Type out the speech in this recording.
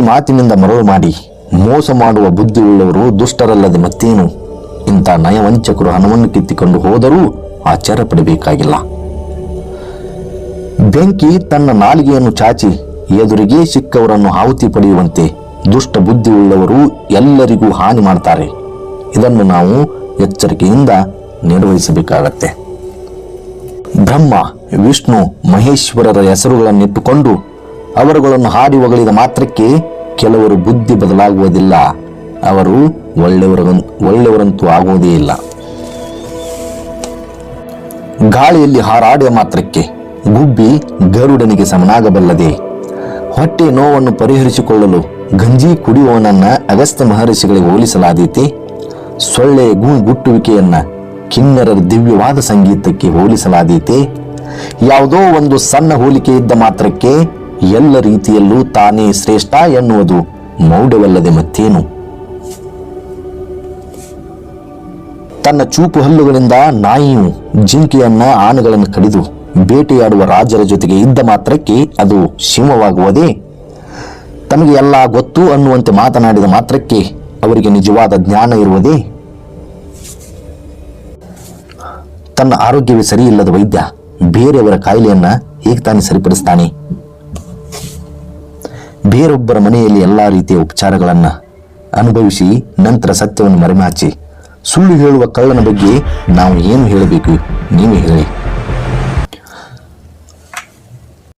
ಮಾತಿನಿಂದ ಮರಳು ಮಾಡಿ, ಮೋಸ ಮಾಡುವ ಬುದ್ಧಿಯುಳ್ಳವರು ದುಷ್ಟರಲ್ಲದೆ ಮತ್ತೇನು? ಇಂಥ ನಯವಂಚಕರು ಹಣವನ್ನು ಕಿತ್ತಿಕೊಂಡು ಹೋದರೂ ಆಚಾರ ಪಡಬೇಕಾಗಿಲ್ಲ ಬೆಂಕಿ ತನ್ನ ನಾಲಿಗೆಯನ್ನು ಚಾಚಿ, ಎದುರಿಗೆ ಸಿಕ್ಕವರನ್ನು ಆಹುತಿ ಪಡೆಯುವಂತೆ ದುಷ್ಟ ಬುದ್ಧಿಯುಳ್ಳವರು ಎಲ್ಲರಿಗೂ ಹಾನಿ ಮಾಡ್ತಾರೆ. ಇದನ್ನು ನಾವು ಎಚ್ಚರಿಕೆಯಿಂದ ನಿರ್ವಹಿಸಬೇಕಾಗತ್ತೆ. ಬ್ರಹ್ಮ, ವಿಷ್ಣು, ಮಹೇಶ್ವರರ ಹೆಸರುಗಳನ್ನಿಟ್ಟುಕೊಂಡು ಅವರುಗಳನ್ನು ಹಾಡಿ ಹೊಗಳಿದ ಮಾತ್ರಕ್ಕೆ ಕೆಲವರು ಬುದ್ಧಿ ಬದಲಾಗುವುದಿಲ್ಲ. ಅವರು ಒಳ್ಳೆಯವರ ಒಳ್ಳೆಯವರಂತೂ ಆಗುವುದೇ ಇಲ್ಲ. ಗಾಳಿಯಲ್ಲಿ ಹಾರಾಡಿದ ಮಾತ್ರಕ್ಕೆ ಗುಬ್ಬಿ ಗರುಡನಿಗೆ ಸಮನಾಗಬಲ್ಲದೆ, ಹೊಟ್ಟೆ ನೋವನ್ನು ಪರಿಹರಿಸಿಕೊಳ್ಳಲು ಗಂಜಿ ಕುಡಿಯುವವನನ್ನ ಅಗಸ್ತ್ಯ ಮಹರ್ಷಿಗಳಿಗೆ ಹೋಲಿಸಲಾದೀತೆ, ಸೊಳ್ಳೆ ಗುಟ್ಟುವಿಕೆಯನ್ನ ಕಿನ್ನರರ ದಿವ್ಯವಾದ ಸಂಗೀತಕ್ಕೆ ಹೋಲಿಸಲಾದೀತೆ, ಯಾವುದೋ ಒಂದು ಸಣ್ಣ ಹೋಲಿಕೆ ಇದ್ದ ಮಾತ್ರಕ್ಕೆ ಎಲ್ಲ ರೀತಿಯಲ್ಲೂ ತಾನೇ ಶ್ರೇಷ್ಠ ಎನ್ನುವುದು ಮೌಢ್ಯವಲ್ಲದೆ ಮತ್ತೇನು? ತನ್ನ ಚೂಪು ಹಲ್ಲುಗಳಿಂದ ನಾಯಿಯು ಜಿಂಕೆಯನ್ನ ಆನೆಗಳನ್ನು ಕಡಿದು ಬೇಟೆಯಾಡುವ ರಾಜರ ಜೊತೆಗೆ ಇದ್ದ ಮಾತ್ರಕ್ಕೆ ಅದು ಸಿಂಹವಾಗುವುದೇ? ತಮಗೆ ಎಲ್ಲ ಗೊತ್ತು ಅನ್ನುವಂತೆ ಮಾತನಾಡಿದ ಮಾತ್ರಕ್ಕೆ ಅವರಿಗೆ ನಿಜವಾದ ಜ್ಞಾನ ಇರುವುದೇ? ತನ್ನ ಆರೋಗ್ಯವೇ ಸರಿಯಿಲ್ಲದ ವೈದ್ಯ ಬೇರೆಯವರ ಕಾಯಿಲೆಯನ್ನ ಹೇಗೆ ತಾನೇ ಸರಿಪಡಿಸ್ತಾನೆ? ಬೇರೊಬ್ಬರ ಮನೆಯಲ್ಲಿ ಎಲ್ಲಾ ರೀತಿಯ ಉಪಚಾರಗಳನ್ನು ಅನುಭವಿಸಿ ನಂತರ ಸತ್ಯವನ್ನು ಮರೆಮಾಚಿ ಸುಳ್ಳು ಹೇಳುವ ಕಳ್ಳನ ಬಗ್ಗೆ ನಾವು ಏನು ಹೇಳಬೇಕು? ನೀವೇ ಹೇಳಿ.